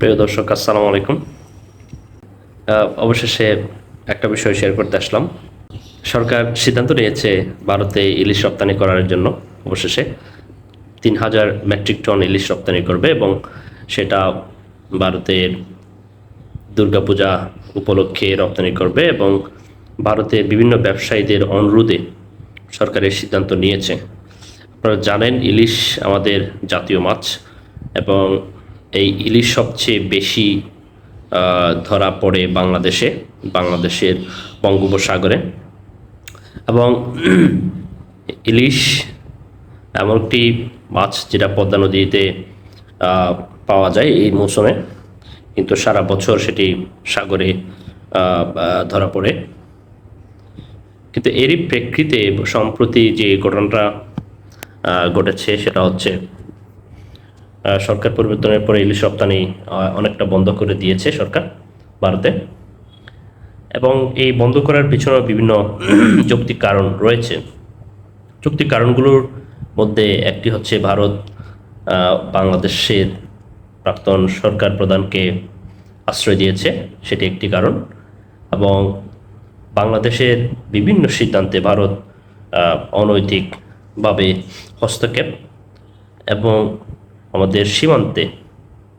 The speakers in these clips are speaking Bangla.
প্রিয় দর্শক, আসসালামু আলাইকুম। অবশেষে একটা বিষয় শেয়ার করতে আসলাম। সরকার সিদ্ধান্ত নিয়েছে ভারতে ইলিশ রপ্তানি করার জন্য, অবশেষে। তিন হাজার মেট্রিক টন ইলিশ রপ্তানি করবে এবং সেটা ভারতের দুর্গাপূজা উপলক্ষে রপ্তানি করবে এবং ভারতের বিভিন্ন ব্যবসায়ীদের অনুরোধে সরকারের সিদ্ধান্ত নিয়েছে। আপনারা জানেন, ইলিশ আমাদের জাতীয় মাছ এবং এই ইলিশ সবচেয়ে বেশি ধরা পড়ে বাংলাদেশে, বাংলাদেশের বঙ্গোপসাগরে। এবং ইলিশ এমন একটি মাছ যেটা পদ্মা নদীতে পাওয়া যায় এই মৌসুমে, কিন্তু সারা বছর সেটি সাগরে ধরা পড়ে। কিন্তু এরই প্রেক্ষিতে সম্প্রতি যে ঘটনাটা ঘটেছে সেটা হচ্ছে সরকার পরিবর্তনের পরে ইলিশ রপ্তানি অনেকটা বন্ধ করে দিয়েছে সরকার ভারতে। এবং এই বন্ধ করার পিছনে বিভিন্ন যৌক্তিক কারণ রয়েছে। যৌক্তিক কারণগুলোর মধ্যে একটি হচ্ছে ভারত বাংলাদেশের প্রাক্তন সরকার প্রধানকে আশ্রয় দিয়েছে, সেটি একটি কারণ। এবং বাংলাদেশের বিভিন্ন সিদ্ধান্তে ভারত অনৈতিকভাবে হস্তক্ষেপ এবং আমাদের সীমান্তে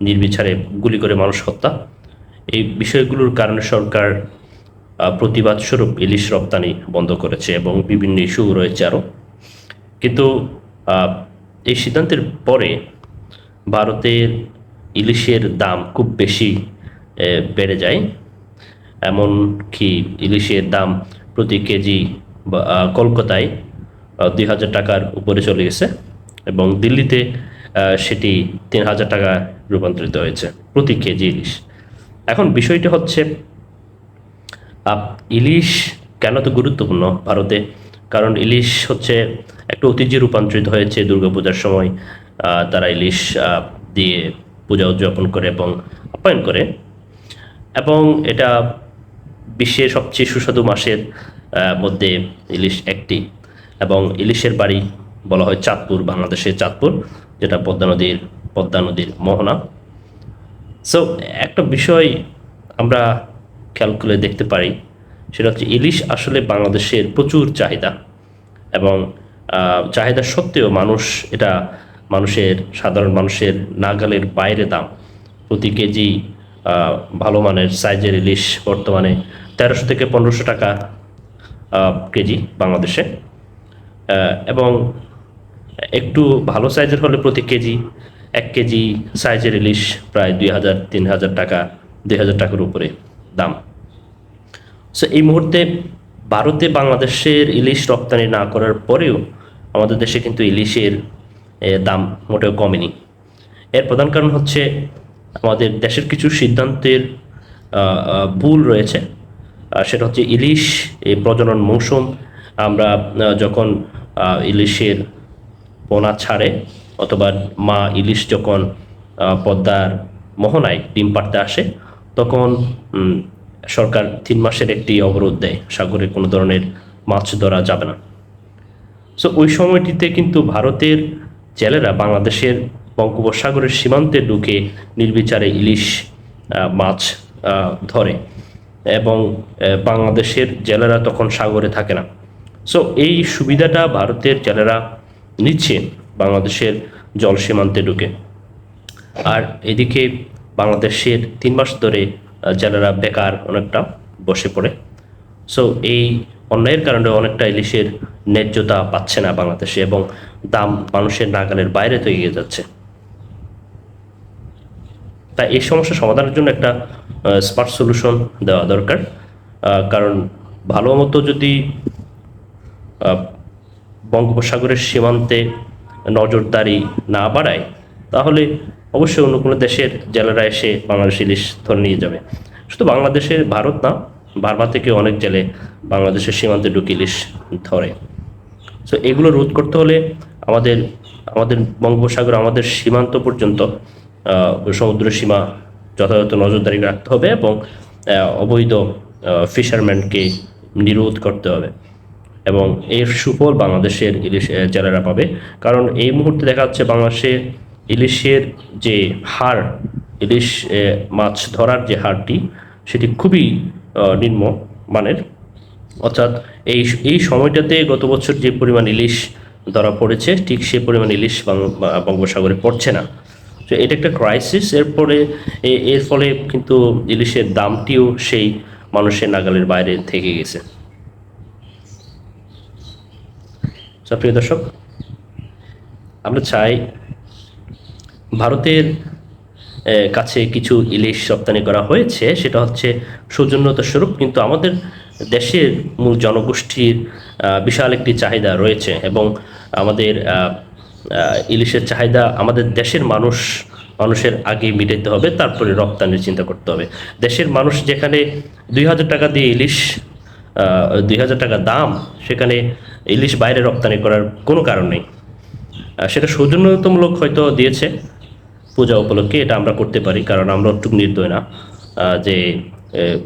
নির্বিচারে গুলি করে মানুষ হত্যা। এই বিষয়গুলোর কারণে সরকার আহ, প্রতিবাদ স্বরূপ ইলিশ রপ্তানি বন্ধ করেছে এবং বিভিন্ন ইস্যু রয়েছে আরও কিন্তু এই সিদ্ধান্তের পরে ভারতের ইলিশের দাম খুব বেশি বেড়ে যায়। এমন কি ইলিশের দাম প্রতি কেজি কলকাতায় দুই হাজার টাকার উপরে চলে গেছে এবং দিল্লিতে সেটি তিন হাজার টাকা রূপান্তরিত হয়েছে প্রতি কেজি ইলিশ। এখন বিষয়টি হচ্ছে ইলিশ কেন তো গুরুত্বপূর্ণ ভারতে? কারণ ইলিশ হচ্ছে একটা ঐতিহ্যে রূপান্তরিত হয়েছে দুর্গাপূজার সময়। তারা ইলিশ দিয়ে পূজা উদযাপন করে এবং আপ্যায়ন করে। এবং এটা বিশ্বের সবচেয়ে সুস্বাদু মাসের মধ্যে ইলিশ একটি। এবং ইলিশের বাড়ি বলা হয় চাঁদপুর, বাংলাদেশের চাঁদপুর। যেটা পদ্মা নদীর পদ্মা নদীর মোহনা। সো একটা বিষয় আমরা খেয়াল করে দেখতে পারি, সেটা হচ্ছে ইলিশ আসলে বাংলাদেশের প্রচুর চাহিদা এবং চাহিদা সত্ত্বেও মানুষ এটা মানুষের, সাধারণ মানুষের নাগালের বাইরে দাম। প্রতি কেজি ভালো মানের সাইজের ইলিশ বর্তমানে তেরোশো থেকে পনেরোশো টাকা কেজি বাংলাদেশে। এবং একটু ভালো সাইজের হলে প্রতি কেজি, এক কেজি সাইজের ইলিশ প্রায় দুই হাজার, তিন হাজার টাকা, দুই হাজার টাকার উপরে দাম। সো এই মুহূর্তে ভারতে বাংলাদেশের ইলিশ রপ্তানি না করার পরেও আমাদের দেশে কিন্তু ইলিশের দাম মোটেও কমেনি। এর প্রধান কারণ হচ্ছে আমাদের দেশের কিছু সিদ্ধান্তের ভুল রয়েছে। সেটা হচ্ছে ইলিশ এই প্রজনন মৌসুম। আমরা যখন ইলিশের পোনা ছাড়ে অথবা মা ইলিশ যখন পদ্মার মোহনায় ডিম পাড়তে আসে, তখন সরকার তিন মাসের একটি অবরোধ দেয়। সাগরে কোনো ধরনের মাছ ধরা যাবে না। সো ওই সময়টিতে কিন্তু ভারতের জেলেরা বাংলাদেশের বঙ্গোপসাগরের সীমান্তে ঢুকে নির্বিচারে ইলিশ মাছ ধরে এবং বাংলাদেশের জেলেরা তখন সাগরে থাকে না। সো এই সুবিধাটা ভারতের জেলেরা নিচ্ছে বাংলাদেশের জল সীমান্তে ঢুকে। আর এদিকে বাংলাদেশের তিন মাস ধরে জেলেরা বেকার অনেকটা বসে পড়ে। সো এই অন্যায়ের কারণে অনেকটা ইলিশের ন্যায্যতা পাচ্ছে না বাংলাদেশে এবং দাম মানুষের নাগালের বাইরে তো এগিয়ে যাচ্ছে। তাই এই সমস্যা সমাধানের জন্য একটা স্মার্ট সলিউশন দেওয়া দরকার। কারণ ভালো মতো যদি বঙ্গোপসাগরের সীমান্তে নজরদারি না বাড়ায়, তাহলে অবশ্যই অন্য কোনো দেশের জেলেরা এসে বাংলাদেশ ইলিশ ধরে নিয়ে যাবে। শুধু বাংলাদেশের ভারত না বারবার থেকে অনেক জেলে বাংলাদেশের সীমান্তে ঢুকে ইলিশ ধরে। সো এগুলো রোধ করতে হলে আমাদের আমাদের বঙ্গোপসাগর আমাদের সীমান্ত পর্যন্ত সমুদ্র সীমা যথাযথ নজরদারি রাখতে হবে এবং অবৈধ ফিশারম্যানকে নিরোধ করতে হবে। এবং এর সুফল বাংলাদেশের ইলিশ জেলেরা পাবে। কারণ এই মুহূর্তে দেখা যাচ্ছে বাংলাদেশে ইলিশের যে হার, ইলিশ মাছ ধরার যে হারটি, সেটি খুবই নিম্ন মানের। অর্থাৎ এই এই সময়টাতে গত বছর যে পরিমাণ ইলিশ ধরা পড়েছে, ঠিক সে পরিমাণ ইলিশ বঙ্গোপসাগরে পড়ছে না। তো এটা একটা ক্রাইসিস এরপরে এর ফলে কিন্তু ইলিশের দামটিও সেই মানুষের নাগালের বাইরে থেকে গেছে। তো প্রিয় দর্শক, আমরা চাই ভারতের কাছে কিছু ইলিশ রপ্তানি করা হয়েছে। সেটা হচ্ছে সৌজন্যতা স্বরূপ, কিন্তু আমাদের দেশের মূল জনগোষ্ঠীর বিশাল একটি চাহিদা রয়েছে এবং আমাদের ইলিশের চাহিদা আমাদের দেশের মানুষ, মানুষের আগে মিটাইতে হবে, তারপরে রপ্তানির চিন্তা করতে হবে। দেশের মানুষ যেখানে দুই হাজার টাকা দিয়ে ইলিশ দুই হাজার টাকা দাম, সেখানে ইলিশ বাইরে রপ্তানি করার কোনো কারণ নেই। সেটা সৌজন্যতামূলক হয়তো দিয়েছে পূজা উপলক্ষে, এটা আমরা করতে পারি, কারণ আমরা একটু নির্দয় না। যে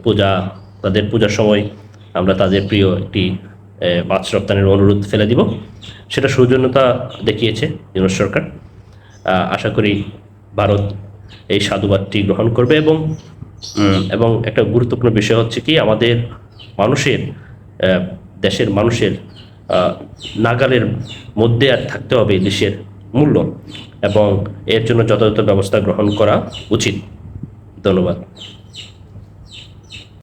পূজা, তাদের পূজার সময় আমরা তাদের প্রিয় একটি মাছ রপ্তানির অনুরোধ ফেলে দিব। সেটা সৌজন্যতা দেখিয়েছে ইউনুস সরকার। আশা করি ভারত এই সাধুবাদটি গ্রহণ করবে এবং এবং একটা গুরুত্বপূর্ণ বিষয় হচ্ছে কি, আমাদের মানুষের দেশের মানুষের নাগালের মধ্যে আর থাকতে হবে দেশের মূল্য এবং এর জন্য যথাযথ ব্যবস্থা গ্রহণ করা উচিত। ধন্যবাদ।